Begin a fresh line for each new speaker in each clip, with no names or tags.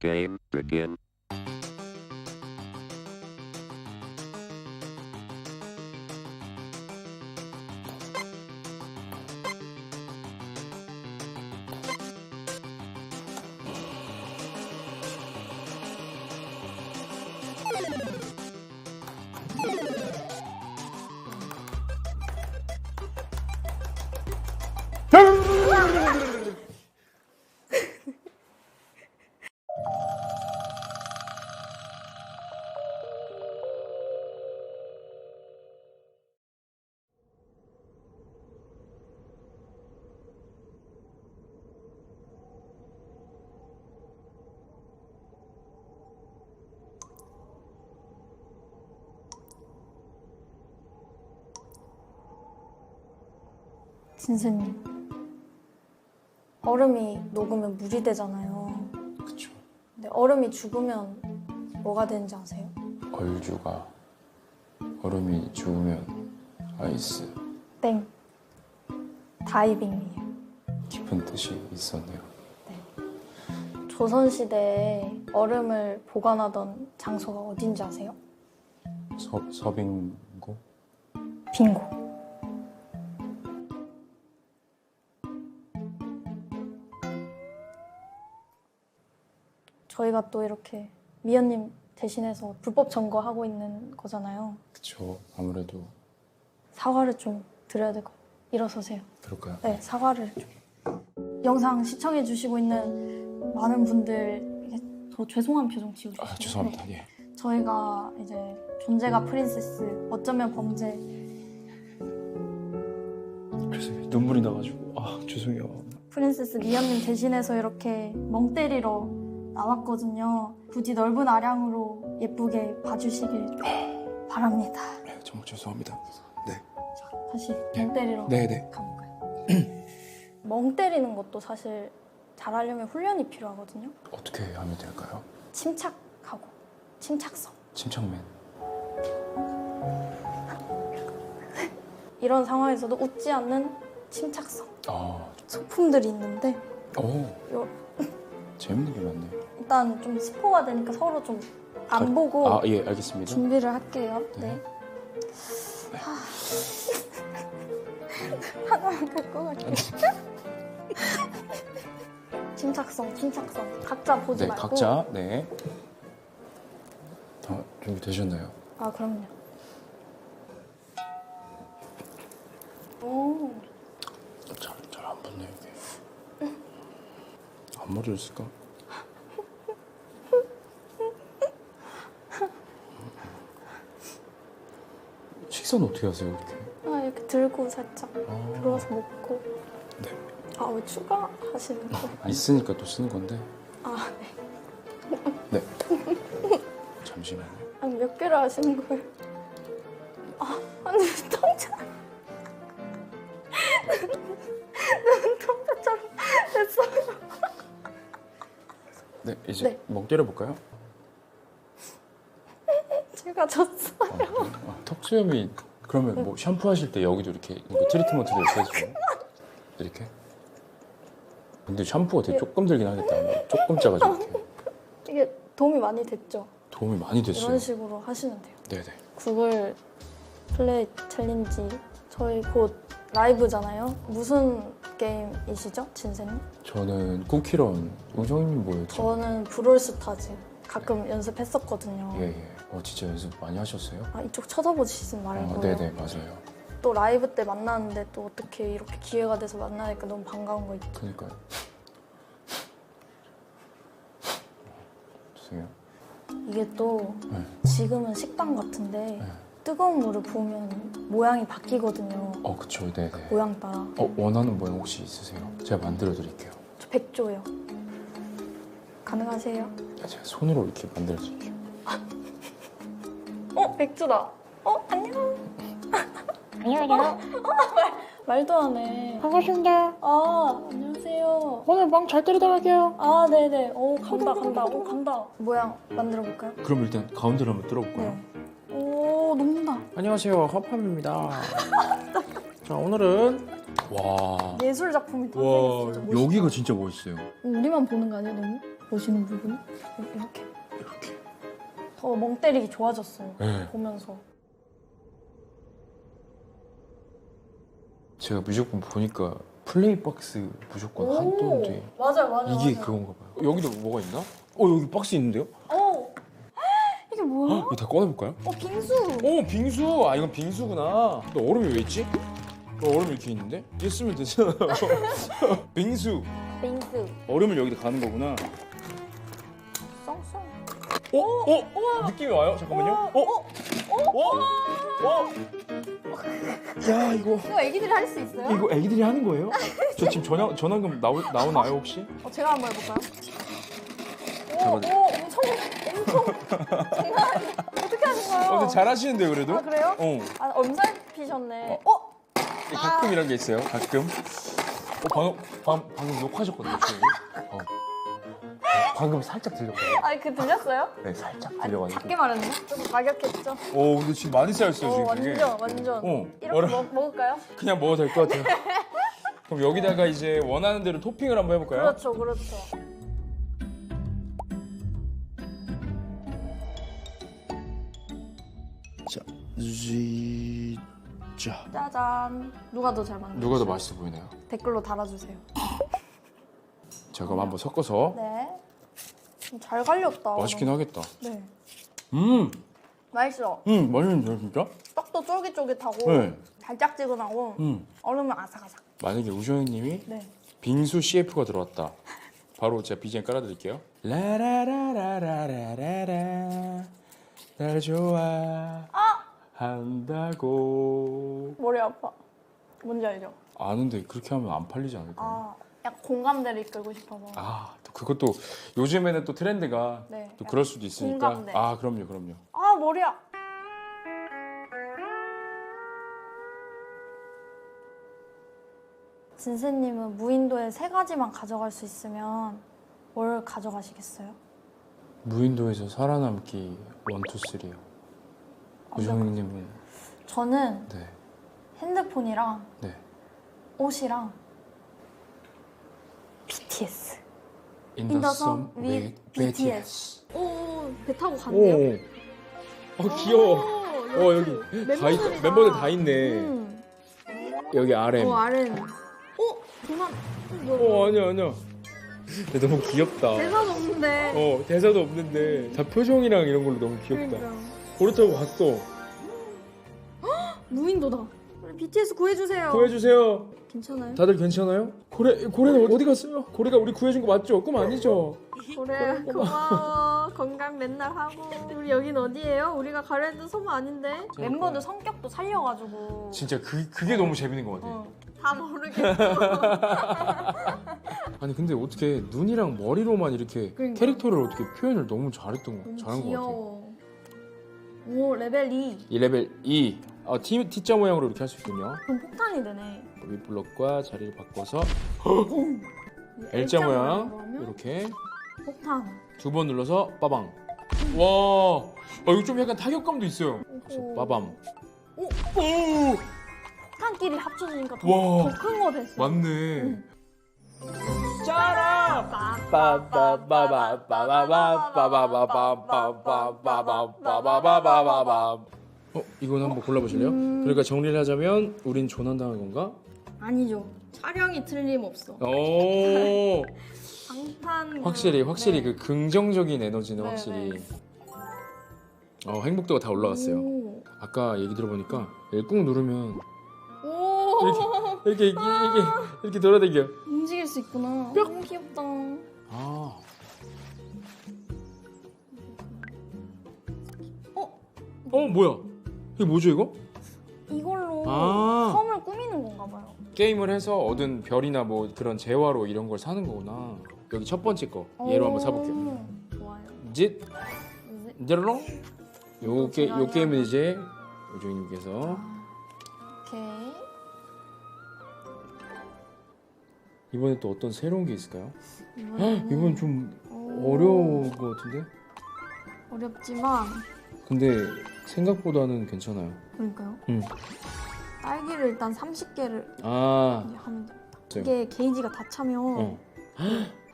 Game begin.
진세님 얼음이 녹으면 물이 되잖아요
그쵸.
근데 얼음이 죽으면 뭐가 되는지 아세요?
얼주가 얼음이 죽으면 아이스
땡 다이빙이에요
깊은 뜻이 있었네요.
조선시대에 얼음을 보관하던 장소가 어딘지 아세요?
서, 서빙고
빙고 저희가 또 이렇게 미연님 대신해서 불법 점거하고 있는 거잖아요
그쵸. 아무래도
사과를 좀 드려야 될 것 같아요 일어서세요
그럴까요?
네, 사과를 좀. 영상 시청해 주시고 있는 많은 분들에게 더 죄송한 표정 지어주세요.
아 죄송합니다. 예.
네, 저희가 이제 존재가 프린세스, 어쩌면 범죄
죄송해요. 눈물이 나가지고 아 죄송해요.
프린세스 미연님 대신해서 이렇게 멍 때리러 나왔거든요. 부디 넓은 아량으로 예쁘게 봐주시길 바랍니다.
네, 정말 죄송합니다. 네.
자, 다시 멍 때리러
네 네.
가볼까요? 멍 때리는 것도 사실 잘하려면 훈련이 필요하거든요.
어떻게 하면 될까요?
침착하고 침착성
침착맨.
이런 상황에서도 웃지 않는 침착성
아,
소품들이 있는데
오.
요-
재밌는 게 많네.
일단 좀 스포가 되니까 서로 좀안
가-
보고
아, 예, 알겠습니다.
준비를 할게요.
네.
네. 하... 하나만 갈것 같아요. 침착성, 침착성. 각자 보지
네,
말고.
각자 네. 다 준비되셨나요?
아 그럼요. 오,
잘, 잘 안 붙네 이게. 앞머리를 쓸까? 식사는 어떻게 하세요 이렇게?
아 이렇게 들고 살짝
아,
들어서 먹고.
네.
아 왜 추가하시는 거?
아, 있으니까 또 쓰는 건데.
아
네. 잠시만요.
아니 몇 개를 하시는 거예요? 아 아니 통짜 눈 통짜처럼 됐어요.
네, 이제
네.
멍 때려볼까요?
제가 졌어요.
아, 그래요? 아, 턱 수염이 그러면 뭐 샴푸하실 때 여기도 이렇게 이거 트리트먼트도 이렇게 해주세요? 이렇게? 근데 샴푸가 되게 조금 들긴 하겠다. 조금 짜가지고 이렇게.
이게 도움이 많이 됐죠?
도움이 많이 됐어요.
이런 식으로 하시면 돼요.
네네.
구글 플레이 챌린지 저희 곧 라이브잖아요. 무슨 게임이시죠, 진세님?
저는 쿠키런 우정님 뭐였죠?
저는 브롤스타즈 가끔 연습했었거든요.
예, 예. 어, 진짜 연습 많이 하셨어요?
아 이쪽 쳐다보시지 말고
아, 네네, 맞아요.
또 라이브 때 만났는데 또 어떻게 이렇게 기회가 돼서 만나니까 너무 반가운 거 있죠.
그니까요. 죄송해요.
이게 또
네.
지금은 식당 같은데
네.
뜨거운 물을 부으면 모양이 바뀌거든요.
어, 그쵸, 네네.
모양 따라.
어, 원하는 모양 혹시 있으세요? 제가 만들어 드릴게요.
저 백조예요. 가능하세요?
아, 제가 손으로 이렇게 만들어 드릴게요.
어 백조다. 어 안녕.
안녕하세요.
말도 안 해.
반갑습니다.
아 안녕하세요.
오늘 멍 잘 때리다 갈게요.
아 네네. 오 간다 간다. 오 간다. 모양 만들어 볼까요?
그럼 일단 가운데로 한번 뚫어볼까요?
네. 오 녹는다.
안녕하세요. 허팝입니다. 자, 오늘은
와.
예술 작품이
와,
탄생했어. 진짜 멋있다.
여기가 진짜 멋있어요.
우리만 보는 거 아니야 너무? 보시는 부분이 이렇게
이렇게
더 멍 때리기 좋아졌어
네.
보면서
제가 무조건 보니까 플레이박스 무조건 한 오! 돈데
맞아 맞아
이게
맞아.
그건가 봐요 어. 여기도 뭐가 있나? 어 여기 박스 있는데요?
어 이게 뭐야?
헉, 이거 다 꺼내볼까요?
어 빙수
어 빙수! 아 이건 빙수구나 근데 얼음이 왜 있지? 어, 얼음이 이렇게 있는데? 이게 쓰면 되잖아 빙수
빙수
얼음을 여기다 가는 거구나
어?
어? 어? 느낌이 와요? 잠깐만요. 어? 어? 어? 어? 야 이거
이거 애기들이 할 수 있어요?
이거 애기들이 하는 거예요? 저 지금 전화 전화금 나오 나오나요 혹시?
어, 제가 한번 해볼까요? 오, 오, 엄청 엄청 장난 어떻게 하는 거예요?
어, 잘하시는데 그래도?
아 그래요?
어.
아 엄살피셨네. 어? 어?
가끔 아. 이런 게 있어요. 가끔. 어, 방금 방, 방금 욕하셨거든요. 지금. 어. 방금 살짝 들렸거든요.
아니 그 들렸어요?
네, 살짝 들려가지고.
작게 말했네. 좀 가격했죠.
오 근데 지금 많이 쌓였어요
오
지금 되게.
완전 완전.
어,
이렇게
여러-
먹, 먹을까요?
그냥 먹어도 될 것 같아요. 그럼 여기다가 이제 원하는 대로 토핑을 한번 해볼까요?
그렇죠 그렇죠.
자, 진짜
짜잔. 누가 더 잘 만드셨어요?
누가 더 맛있어 보이나요?
댓글로 달아주세요.
잠깐 한번 네. 섞어서
네. 음, 잘 갈렸다.
맛있긴 하겠다.
네.
음,
맛있어.
음 맛있는데 진짜?
떡도 쫄깃쫄깃하고
네.
달짝지근하고
음
얼음은 아삭아삭.
만약에 우정님이
네.
빙수 CF가 들어왔다. 바로 제가 BGM 깔아드릴게요. 라라라라라라라 날 좋아 아! 한다고
머리 아파. 뭔지 알죠?
아는데 그렇게 하면 안 팔리지 않을까?
아, 약간 공감대를 이끌고 싶어서.
아, 또 그것도 요즘에는 또 트렌드가
네,
또 그럴 수도 있으니까.
공감대.
아, 그럼요, 그럼요.
아 머리야. 진세님은 무인도에 세 가지만 가져갈 수 있으면 뭘 가져가시겠어요?
무인도에서 살아남기 원투 쓰리요. 어, 우정님은 네.
저는
네,
핸드폰이랑
네.
옷이랑 BTS.
In the
sum
with BTS.
오, 배 타고 갔네요.
오, 아 귀여워. 어 여기 다 있,
멤버들 다
있네.
음.
여기 RM.
어 RM. 어 그만.
어 아니야 아니야. 근데 너무 귀엽다.
대사도 없는데.
어 대사도 없는데 다 표정이랑 이런 걸로 너무 귀엽다.
그러니까.
그렇다고 갔어.
무인도다. BTS 구해주세요.
구해주세요.
괜찮아요?
다들 괜찮아요? 고래 고래는 어디 갔어요? 고래가 우리 구해준 거 맞죠? 꿈 아니죠?
고래 고마워 건강 맨날 하고 우리 여긴 어디예요? 우리가 가려도 소모 아닌데 멤버들 그러니까. 성격도 살려가지고
진짜 그 그게 너무 재밌는 것 같아.
어, 다 모르겠어
아니 근데 어떻게 눈이랑 머리로만 이렇게
그러니까.
캐릭터를 어떻게 표현을 너무 잘했던 거
너무
잘한 것 같아.
오 레벨 2
이 레벨 2 어, T, T자 모양으로 이렇게 할 수 있군요.
그럼 폭탄이 되네.
윗블럭과 자리를 바꿔서 L자 모양 이렇게
폭탄.
두 번 눌러서 빠방. 와, 어, 이거 좀 약간 타격감도 있어요. 그래서 빠밤.
오,
오,
폭탄끼리 합쳐지니까 더큰거 됐어.
맞네. 짜라. 어, 이건 한번 골라보실래요? 음. 그러니까 정리를 하자면 우린 조난당한 건가?
아니죠. 촬영이 틀림없어.
오,
방탄.
확실히 확실히
네.
그 긍정적인 에너지는
네, 네.
확실히
네.
어, 행복도가 다 올라갔어요. 아까 얘기 들어보니까 꾹 누르면
오.
이렇게 이렇게 이게- 아. 이게 이렇게 돌아다녀.
움직일 수 있구나. 너무 귀엽다.
아,
어,
어 뭐야? 이게 뭐죠 이거?
이걸로
아.
섬을 꾸미는 건가 봐요.
게임을 해서 얻은 별이나 뭐 그런 재화로 이런 걸 사는 거구나. 여기 첫 번째 거 얘로 한번 사볼게요.
오, 좋아요.
이제
이제
이대로 요, 게, 요
제가요?
게임은 이제 우정님께서
오케이.
이번에 또 어떤 새로운 게 있을까요?
이번에는
이건 좀
오,
어려운 것 같은데?
어렵지만
근데 생각보다는 괜찮아요.
그러니까요.
음.
딸기를 일단 30개를
아,
하면 됩니다.
네.
이게 게이지가 다 차면
어.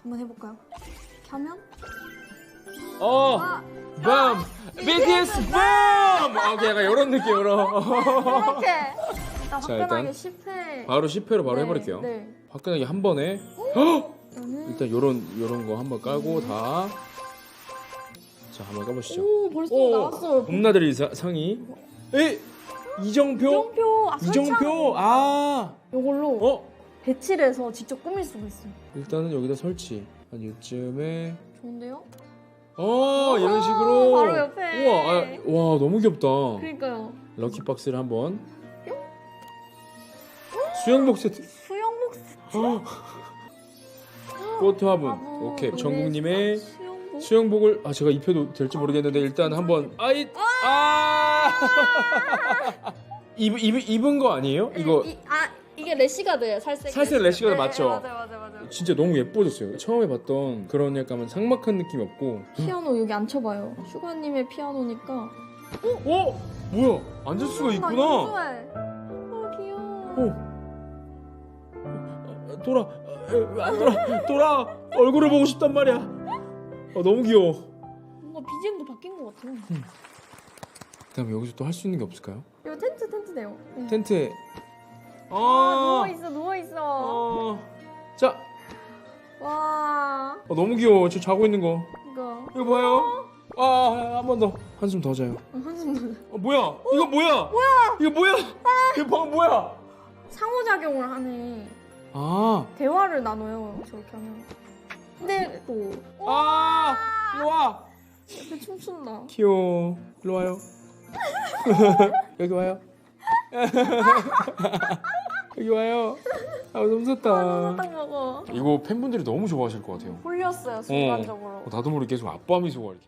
한번 해볼까요? 이렇게 하면
어,
아,
밤, BTS 밤. 아, 오케이, 약간 이런 느낌으로.
이렇게 일단
자,
화끈하게
일단
10회
바로 10회로 바로
네,
해버릴게요.
네.
화끈하게 한 번에. 헉!
저는
일단 요런 요런 거 한번 까고 다. 자, 한번 까보시죠.
오 벌써
오,
나왔어요.
봄나들이 사- 상이. 에 이정표.
이정표 아
이정표. 아.
이걸로
어?
배치를 해서 직접 꾸밀 수가 있어요.
일단은 여기다 설치. 한 이쯤에.
좋은데요?
어 이런 식으로.
바로 옆에.
우와, 아, 와 너무 귀엽다.
그러니까요.
럭키 박스를 한번. 수영복 세트.
수영복
어. 포트 화분.
화분.
오케이.
네.
정국님의
수영복
수영복을 아 제가 입혀도 될지 모르겠는데 일단 한번 아이 아 입, 입, 입은 거 아니에요? 이거
이, 아 이게 래시가드예요 살색
살색 래시가드
네,
맞죠?
맞아요 맞아요 맞아요
진짜 너무 예뻐졌어요. 처음에 봤던 그런 약간 삭막한 느낌이 없고
피아노 여기 앉혀봐요 슈가님의 피아노니까
어? 뭐야? 앉을 수가
나
있구나.
어 귀여워
어. 아, 돌아 아, 안 돌아 돌아 얼굴을 보고 싶단 말이야. 어, 너무 귀여워.
뭔가 BGM도 바뀐 것 같아요
그다음 에 여기서 또 할 수 있는 게 없을까요?
이거 텐트 텐트네요 네.
텐트에
아,
아,
누워있어 누워 있어
어.
자와
어, 너무 귀여워. 저 자고 있는 거.
이거
이거 봐요. 아, 한 번 더. 한숨 더 자요.
어, 한숨 더
어, 뭐야? 이거 뭐야? 뭐야? 이거 뭐야? 이거 방금 뭐야?
상호작용을 하네
아,
대화를 나눠요 저렇게 하면 근데 또
아, 와.
옆에 춤춘다
귀여워. 일로 와요. 여기 와요. 여기 와요. 아, 너무 무섭다.
딱 먹어
이거 팬분들이 너무 좋아하실 것 같아요.
홀렸어요 순간적으로
어, 나도 모르게 계속 아빠 미소가 이렇게.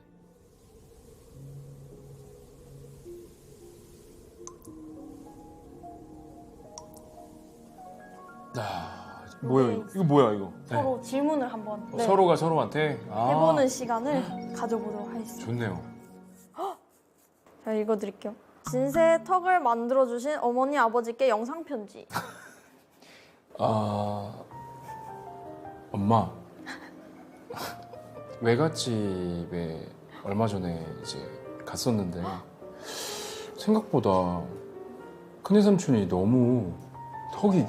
아, 뭐야 이거? 이거 뭐야 이거? 네.
서로 질문을 한번
어,
네,
서로가 서로한테 아,
해보는 시간을 가져보도록 하겠습니다.
좋네요.
자 읽어드릴게요. 진세의 턱을 만들어주신 어머니 아버지께 영상 편지.
아 엄마 외갓집에 얼마 전에 이제 갔었는데 생각보다 큰애 삼촌이 너무 턱이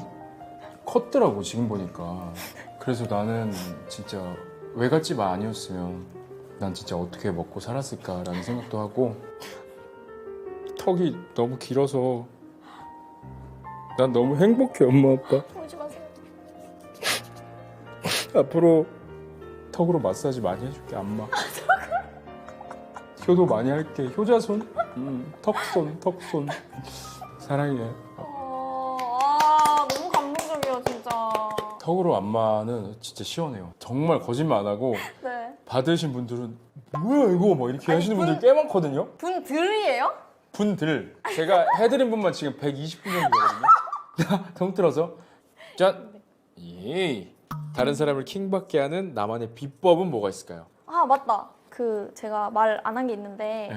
컸더라고 지금 보니까. 그래서 나는 진짜 외갓집 아니었으면 난 진짜 어떻게 먹고 살았을까라는 생각도 하고 턱이 너무 길어서 난 너무 행복해 엄마 아빠.
보지 마세요.
앞으로 턱으로 마사지 많이 해줄게 안마. 효도 많이 할게. 효자손? 음, 턱손 턱손. 사랑해
어, 아 너무 감동적이야 진짜.
턱으로 안마는 진짜 시원해요 정말 거짓말 안 하고
네.
받으신 분들은 뭐야 이거 막 이렇게
아니,
하시는
분-
분들 꽤 많거든요
분들이에요?
분들 제가 해드린 분만 지금 120분 정도거든요 통틀어서 짠 예. 다른 사람을 킹받게 하는 나만의 비법은 뭐가 있을까요?
아 맞다. 그 제가 말 안 한 게 있는데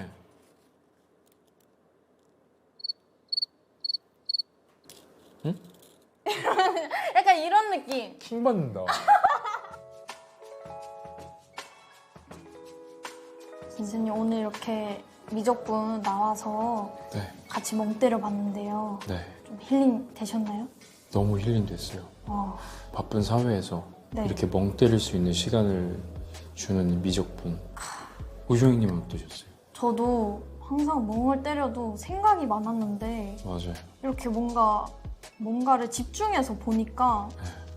네.
약간 이런 느낌.
킹 받는다
진수님 오늘 이렇게 미적분 나와서
네,
같이 멍 때려 봤는데요.
네.
좀 힐링 되셨나요?
너무 힐링됐어요.
어,
바쁜 사회에서
네.
이렇게 멍 때릴 수 있는 시간을 주는 이 미적분. 우효영님은 어떠셨어요?
저도 항상 멍을 때려도 생각이 많았는데
맞아요.
이렇게 뭔가 뭔가를 집중해서 보니까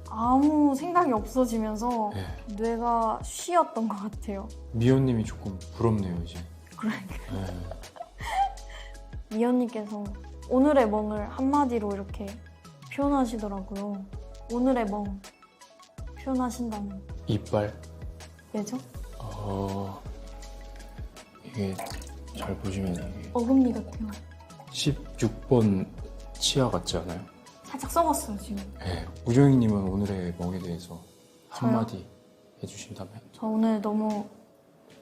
아무 생각이 없어지면서
네.
뇌가 쉬었던 것 같아요.
미연님이 조금 부럽네요 이제.
그러니까
네.
미연님께서 오늘의 멍을 한마디로 이렇게 표현하시더라고요. 오늘의 멍 표현하신다면
이빨.
왜죠?
어 이게 잘 보시면 이게
어금니 같아요.
16번 치아 같지 않아요?
살짝 썩었어요 지금.
네. 우정희님은 오늘의 멍에 대해서 한마디 해주신다면?
저 오늘 너무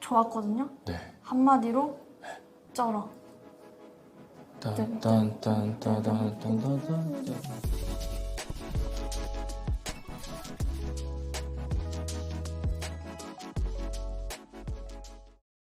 좋았거든요.
네.
한마디로 쩔어.
딴딴딴딴딴딴딴.